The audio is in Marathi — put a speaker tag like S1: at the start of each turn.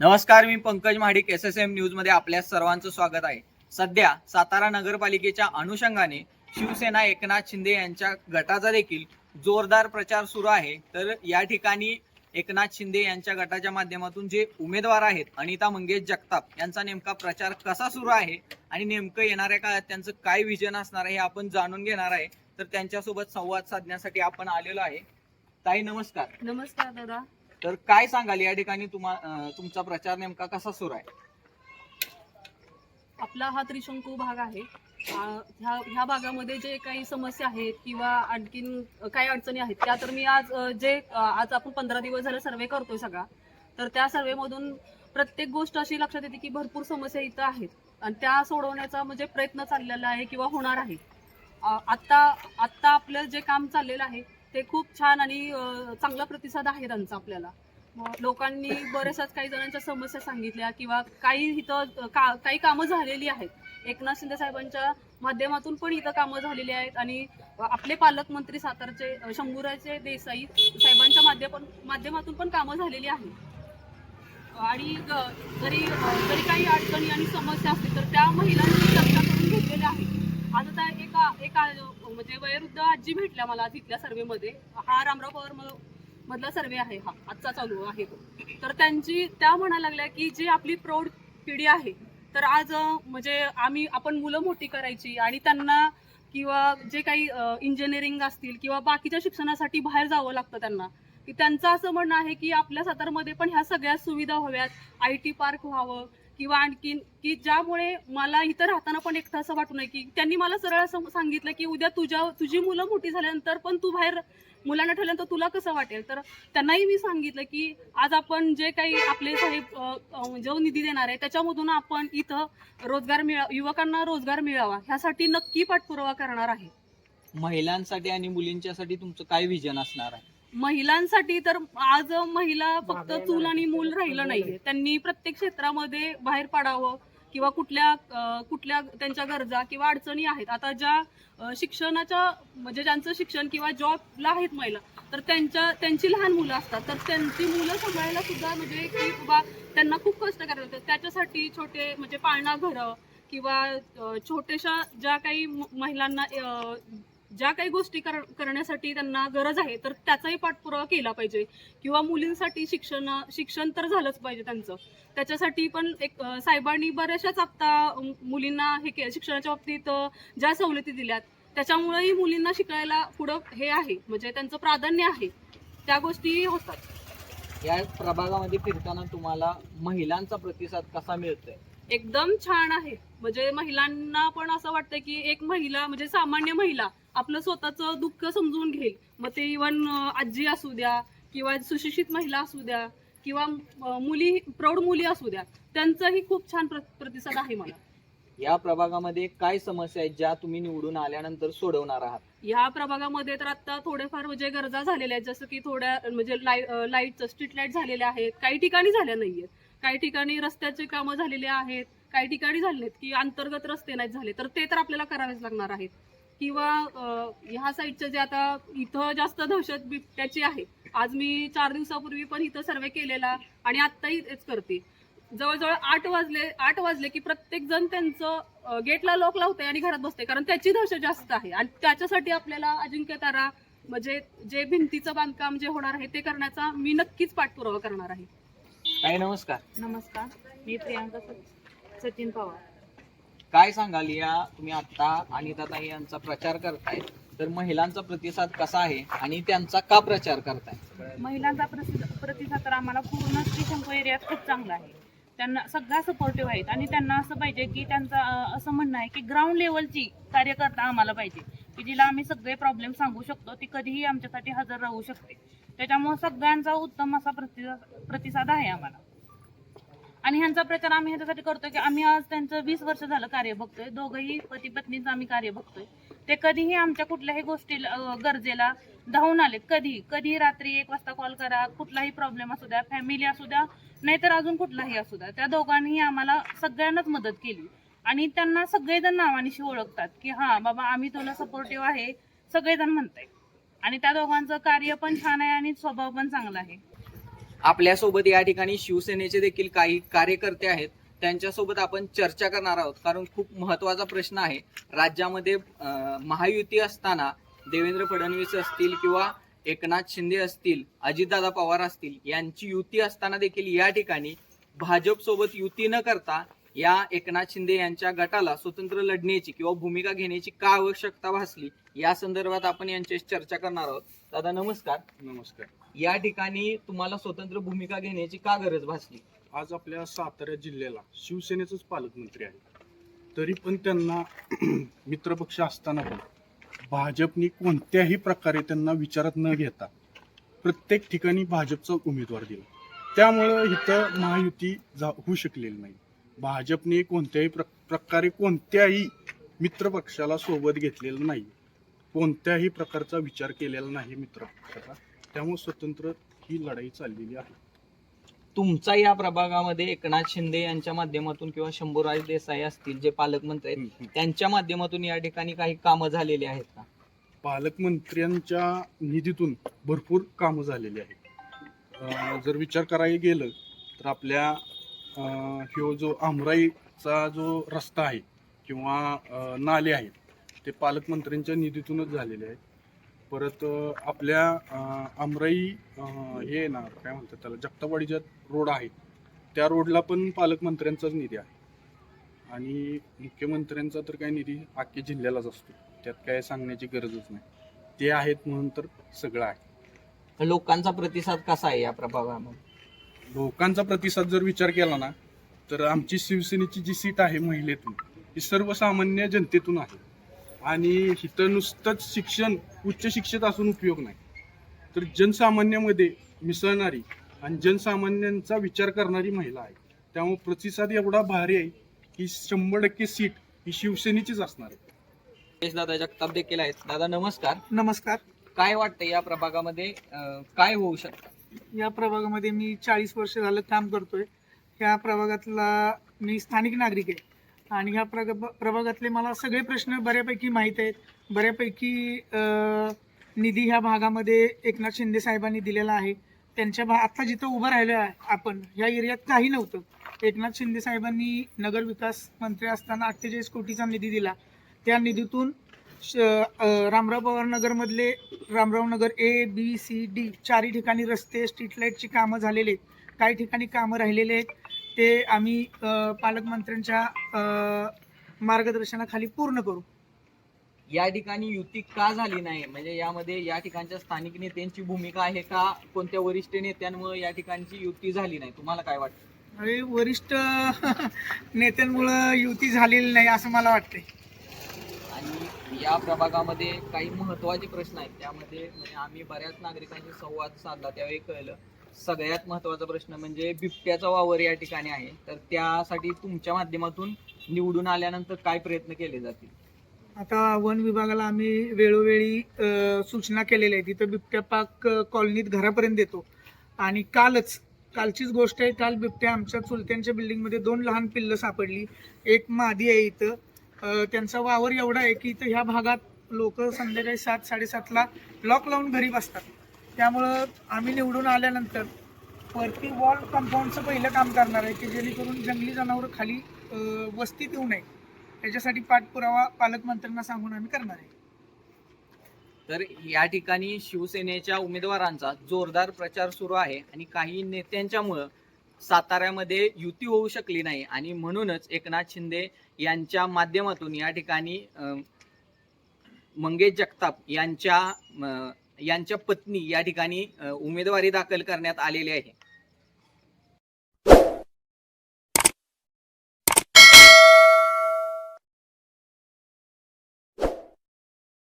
S1: नमस्कार मी Pankaj Mahadik S S M न्यूजमध्ये आपल्या सर्वांचं स्वागत आहे. सध्या सातारा नगरपालिकेच्या अनुषंगाने शिवसेना एकनाथ शिंदे यांच्या गटाचा देखील जोरदार प्रचार सुरू आहे. तर या ठिकाणी एकनाथ शिंदे यांच्या गटाच्या माध्यमातून जे उमेदवार आहेत अनिता मंगेश जगताप यांचा नेमका प्रचार कसा सुरू आहे आणि नेमकं येणाऱ्या काळात त्यांचं काय विजन असणार आहे हे आपण जाणून घेणार आहे. तर त्यांच्यासोबत संवाद साधण्यासाठी आपण आलेलो आहे. ताई नमस्कार.
S2: नमस्कार दादा.
S1: तर काय सांगाल या ठिकाणी तुमचा प्रचार नेमका कसा सुरू आहे?
S2: आपला हा त्रिशंकू भाग आहे. ह्या ह्या भागामध्ये जे काही समस्या आहेत किंवा आणखीन काही अडचणी आहेत त्या तर मी आज जे आज आपण पंधरा दिवस झाले सर्वे करतोय सगळा तर त्या सर्वेमधून प्रत्येक गोष्ट अशी लक्षात येते की भरपूर समस्या इथं आहेत. आणि त्या सोडवण्याचा म्हणजे प्रयत्न चाललेला आहे किंवा होणार आहे. आत्ता आत्ता आपलं जे काम चाललेलं आहे ते खूप छान आणि चांगला प्रतिसाद आहे त्यांचा आपल्याला. लोकांनी बऱ्याचशाच काही जणांच्या समस्या सांगितल्या किंवा काही इथं का काही कामं झालेली आहेत. एकनाथ शिंदे साहेबांच्या माध्यमातून पण इथं कामं झालेली आहेत आणि आपले पालकमंत्री सातारचे शंभूराजे देसाई साहेबांच्या माध्यम माध्यमातून पण कामं झालेली आहेत. आणि जरी जरी काही अडचणी आणि समस्या असतील तर त्या महिलांनी चर्चा करून घेतलेल्या आहेत आज आता एका एका म्हणजे वयोवृद्ध आजी भेटल्या मला तिथल्या सर्वेमध्ये हा रामराव पवार मधला सर्वे आहे हा आजचा चालू आहे तो. तर त्यांची त्या म्हणायला लागल्या की जी आपली प्रौढ पिढी आहे तर आज म्हणजे आम्ही आपण मुलं मोठी करायची आणि त्यांना किंवा जे काही इंजिनिअरिंग असतील किंवा बाकीच्या शिक्षणासाठी बाहेर जावं लागतं त्यांना की त्यांचं असं म्हणणं आहे की आपल्या सातारमध्ये पण ह्या सगळ्या सुविधा हव्यात आय टी पार्क व्हावं किंवा आणखीन की ज्यामुळे मला इथं राहताना पण एकटं असं वाटू नये की त्यांनी मला सरळ असं सांगितलं की उद्या तुझ्या तुझी मुलं मोठी झाल्यानंतर पण तू बाहेर मुलांना ठेवल्यानंतर तुला कसं वाटेल? तर त्यांनाही मी सांगितलं की आज आपण जे काही आपले साहेब जो निधी देणार आहे त्याच्यामधून आपण इथं रोजगार मिळा युवकांना रोजगार मिळावा ह्यासाठी नक्की पाठपुरावा करणार आहे.
S1: महिलांसाठी आणि मुलींच्यासाठी तुमचं काय विजन असणार आहे?
S2: महिलांसाठी तर आज महिला फक्त चूल आणि मूल राहिलं नाहीये त्यांनी प्रत्येक क्षेत्रामध्ये बाहेर पडावं किंवा कुठल्या कुठल्या त्यांच्या गरजा किंवा अडचणी आहेत. आता ज्या शिक्षणाच्या म्हणजे ज्यांचं शिक्षण किंवा जॉबला आहेत महिला तर त्यांच्या त्यांची लहान मुलं असतात. तर त्यांची मुलं सांभाळायला सुद्धा म्हणजे की बाबा त्यांना खूप कष्ट करायला लागतं त्याच्यासाठी छोटे म्हणजे पाळणा घरं किंवा छोट्याशा ज्या काही महिलांना ज्या काही गोष्टी कर करण्यासाठी त्यांना गरज आहे तर त्याचाही पाठपुरावा केला पाहिजे. किंवा मुलींसाठी शिक्षण शिक्षण तर झालंच पाहिजे त्यांचं. त्याच्यासाठी पण एक साहेबांनी बऱ्याचशाच आता अम, मुलींना हे के शिक्षणाच्या बाबतीत ज्या सवलती दिल्यात त्याच्यामुळेही मुलींना शिकायला पुढं हे आहे. म्हणजे त्यांचं प्राधान्य आहे. त्या गोष्टी होतात.
S1: या प्रभागामध्ये फिरताना तुम्हाला महिलांचा प्रतिसाद कसा मिळतोय?
S2: एकदम छान आहे. म्हणजे महिलांना पण असं वाटतं की एक महिला म्हणजे सामान्य महिला आपलं स्वतःचं दुःख समजून घेईल. मग ते इवन आजी असू द्या किंवा सुशिक्षित महिला असू द्या किंवा मुली प्रौढ मुली असू द्या त्यांचाही खूप छान प्र- प्रतिसाद आहे मला.
S1: या प्रभागामध्ये काय समस्या आहेत ज्या तुम्ही निवडून आल्यानंतर सोडवणार आहात?
S2: ह्या प्रभागामध्ये तर आता थोडेफार म्हणजे गरजा झालेल्या आहेत. जसं की थोड्या म्हणजे लाइट स्ट्रीट लाइट झालेल्या आहेत. काही ठिकाणी झाल्या नाहीयेत. काही ठिकाणी रस्त्याचे कामं झालेले आहेत. काही ठिकाणी झाले आहेत की अंतर्गत रस्ते नाहीत झाले. तर ते तर आपल्याला करावेच लागणार आहेत. किंवा ह्या साईडचं जे आता इथं जास्त दहशत बिबट्याची आहे. आज मी चार दिवसापूर्वी पण इथं सर्वे केलेला आणि आत्ताही तेच करते. जवळजवळ आठ वाजले आठ वाजले की प्रत्येक जण त्यांचं गेटला लॉक लावते आणि घरात बसते कारण त्याची दहशत जास्त आहे. आणि त्याच्यासाठी आपल्याला अजिंक्य तारा म्हणजे जे भिंतीचं बांधकाम जे होणार आहे ते करण्याचा मी नक्कीच पाठपुरावा करणार आहे.
S1: काय नमस्कार.
S2: नमस्कार. मी प्रियांका सच- सचिन पवार.
S1: काय सांगाल या तुम्ही आता अनिताताई यांचा प्रचार करताय तर महिलांचा प्रतिसाद कसा आहे आणि त्यांचा का प्रचार करताय?
S3: महिलांचा प्रतिसाद तर आम्हाला पूर्ण त्रिशंकू एरियात खूप चांगला आहे. त्यांना सगळ्या सपोर्टिव्ह आहेत आणि त्यांना असं पाहिजे की त्यांचं असं म्हणणं आहे की ग्राउंड लेवलची कार्यकर्ता आम्हाला पाहिजे. की जिला आम्ही सगळे प्रॉब्लेम सांगू शकतो ती कधीही आमच्यासाठी हजर राहू शकते. त्याच्यामुळे सगळ्यांचा उत्तम असा प्रतिसाद प्रतिसाद आहे आम्हाला. आणि ह्यांचा प्रचार आम्ही ह्याच्यासाठी करतोय की आम्ही आज त्यांचं वीस वर्ष झालं कार्य बघतोय. दोघंही पती पत्नीचं आम्ही कार्य बघतोय. ते कधीही आमच्या कुठल्याही गोष्टी गरजेला धावून आलेत. कधी कधी रात्री एक वाजता कॉल करा कुठलाही प्रॉब्लेम असू द्या फॅमिली असू द्या नाहीतर अजून कुठलाही असू द्या. त्या दोघांनीही आम्हाला सगळ्यांनाच मदत केली. आणि त्यांना सगळेजण नावानिशी ओळखतात की हा बाबा आम्ही तुला सपोर्टिव्ह आहे. सगळेजण म्हणताय आणि त्या दोघांचं कार्य पण छान आहे आणि स्वभाव पण चांगला आहे.
S1: आपल्यासोबत या ठिकाणी शिवसेनेचे देखील काही कार्यकर्ते आहेत. त्यांच्यासोबत आपण चर्चा करणार आहोत. कारण खूप महत्त्वाचा प्रश्न आहे. राज्यामध्ये महायुती असताना देवेंद्र फडणवीस असतील किंवा एकनाथ शिंदे असतील अजितदादा पवार असतील यांची युती असताना देखील या ठिकाणी भाजप सोबत युती न करता या एकनाथ शिंदे यांच्या गटाला स्वतंत्र लढण्याची किंवा भूमिका घेण्याची का आवश्यकता भासली या संदर्भात आपण यांच्याशी चर्चा करणार आहोत. दादा नमस्कार.
S4: नमस्कार.
S1: या ठिकाणी तुम्हाला स्वतंत्र भूमिका घेण्याची का गरज भासली?
S4: आज आपल्या सातारा जिल्ह्याला शिवसेनेचंच पालकमंत्री आहे तरी पण त्यांना मित्रपक्ष असताना पण भाजपनी कोणत्याही प्रकारे त्यांना विचारात न घेता प्रत्येक ठिकाणी भाजपचा उमेदवार दिला. त्यामुळं इथं महायुती जा होऊ शकलेली नाही. भाजपने कोणत्याही प्र प्रकारे कोणत्याही मित्रपक्षाला सोबत घेतलेलं नाही. कोणत्याही प्रकारचा विचार केलेला नाही मित्रपक्षाचा. त्यामुळे स्वतंत्र ही लढाई चाललेली आहे.
S1: तुमचा या प्रभागामध्ये एकनाथ शिंदे यांच्या माध्यमातून किंवा शंभूराज देसाई असतील जे पालकमंत्री आहेत. त्यांच्या माध्यमातून या ठिकाणी काही कामं झालेली आहेत का?
S4: पालकमंत्र्यांच्या निधीतून भरपूर कामं झालेली आहेत. जर विचार करायला गेलं तर आपल्या ह्यो जो आमराईचा जो रस्ता आहे किंवा नाले आहेत ते पालकमंत्र्यांच्या निधीतूनच झालेले आहेत. परत आपल्या आमराई हे ना काय म्हणतात त्याला जगतावाडीच्या रोड आहे त्या रोडला पण पालकमंत्र्यांचाच निधी आहे. आणि मुख्यमंत्र्यांचा तर काय निधी अख्ख्या जिल्ह्यालाच असतो. त्यात काय सांगण्याची गरजच नाही. ते आहेत म्हणून तर सगळं आहे.
S1: लोकांचा प्रतिसाद कसा आहे या प्रभागामध्ये
S4: लोकांचा प्रतिसाद जर विचार केला ना तर आमची शिवसेनेची जी सीट आहे महिलेतून ही सर्वसामान्य जनतेतून आहे. आणि इथं नुसतंच शिक्षण उच्च शिक्षित असून उपयोग नाही. तर जनसामान्यामध्ये मिसळणारी आणि जनसामान्यांचा विचार करणारी महिला आहे. त्यामुळे प्रतिसाद एवढा भारी आहे की शंभर टक्के सीट ही शिवसेनेचीच असणार आहे.
S1: दादा जगताप देखील आहेत. दादा नमस्कार.
S5: नमस्कार.
S1: काय वाटतं या प्रभागामध्ये अं, काय होऊ शकतं?
S5: या प्रभागामध्ये मी चाळीस वर्ष झालं काम करतोय. या प्रभागातला मी स्थानिक नागरिक आहे. आणि ह्या प्रग प्रभागातले मला सगळे प्रश्न बऱ्यापैकी माहीत आहेत. बऱ्यापैकी निधी ह्या भागामध्ये एकनाथ शिंदे साहेबांनी दिलेला आहे. त्यांच्या भा आत्ता जिथं उभं राहिलो आहे आपण ह्या एरियात काही नव्हतं. एकनाथ शिंदे साहेबांनी नगर विकास मंत्री असताना अठ्ठेचाळीस कोटीचा निधी दिला. त्या निधीतून श Ramrao Pawar नगरमधले Ramrao Nagar A B C D चारही ठिकाणी रस्ते स्ट्रीट लाईटची कामं झालेले आहेत. काही ठिकाणी कामं राहिलेले आहेत. ते आम्ही पालकमंत्र्यांच्या मार्गदर्शनाखाली पूर्ण करू.
S1: या ठिकाणी युती का झाली नाही? म्हणजे यामध्ये या ठिकाणच्या स्थानिक नेत्यांची भूमिका आहे का? कोणत्या वरिष्ठ नेत्यांमुळे या ठिकाणची युती झाली नाही? तुम्हाला काय वाटतं?
S5: अरे वरिष्ठ नेत्यांमुळं युती झालेली नाही असं मला वाटतंय.
S1: आणि या प्रभागामध्ये काही महत्त्वाचे प्रश्न आहेत. त्यामध्ये म्हणजे आम्ही बऱ्याच नागरिकांशी संवाद साधला त्यावेळी कळलं. सगळ्यात महत्त्वाचा प्रश्न म्हणजे बिबट्याचा वावर या ठिकाणी आहे. तर त्यासाठी तुमच्या माध्यमातून निवडून आल्यानंतर काय प्रयत्न केले जातील?
S5: आता वन विभागाला आम्ही वेळोवेळी सूचना केलेल्या आहेत. तिथं बिबट्या पाक कॉलनीत घरापर्यंत येतो. आणि कालच कालचीच गोष्ट आहे काल बिबट्या आमच्या चुलत्यांच्या बिल्डिंगमध्ये दोन लहान पिल्लं सापडली. एक मादी आहे इथं. त्यांचा वावर एवढा आहे की इथं ह्या भागात लोक संध्याकाळी सात साडेसातला लॉक लावून घरी बसतात. त्यामुळं आम्ही निवडून आल्यानंतर वरती वॉल कंपाऊंडचं पहिलं काम करणार आहे की जेणेकरून जंगली जनावरं खाली वस्तीत येऊ नये. त्याच्यासाठी पाठपुरावा पालकमंत्र्यांना सांगून आम्ही करणार आहे.
S1: तर या ठिकाणी शिवसेनेच्या उमेदवारांचा जोरदार प्रचार सुरू आहे आणि काही नेत्यांच्यामुळं साताऱ्यामध्ये युती होऊ शकली नाही. आणि म्हणूनच एकनाथ शिंदे यांच्या माध्यमातून या ठिकाणी अं, मंगेश जगताप यांच्या अं, यांच्या पत्नी या ठिकाणी उमेदवारी दाखल करण्यात आलेली आहे.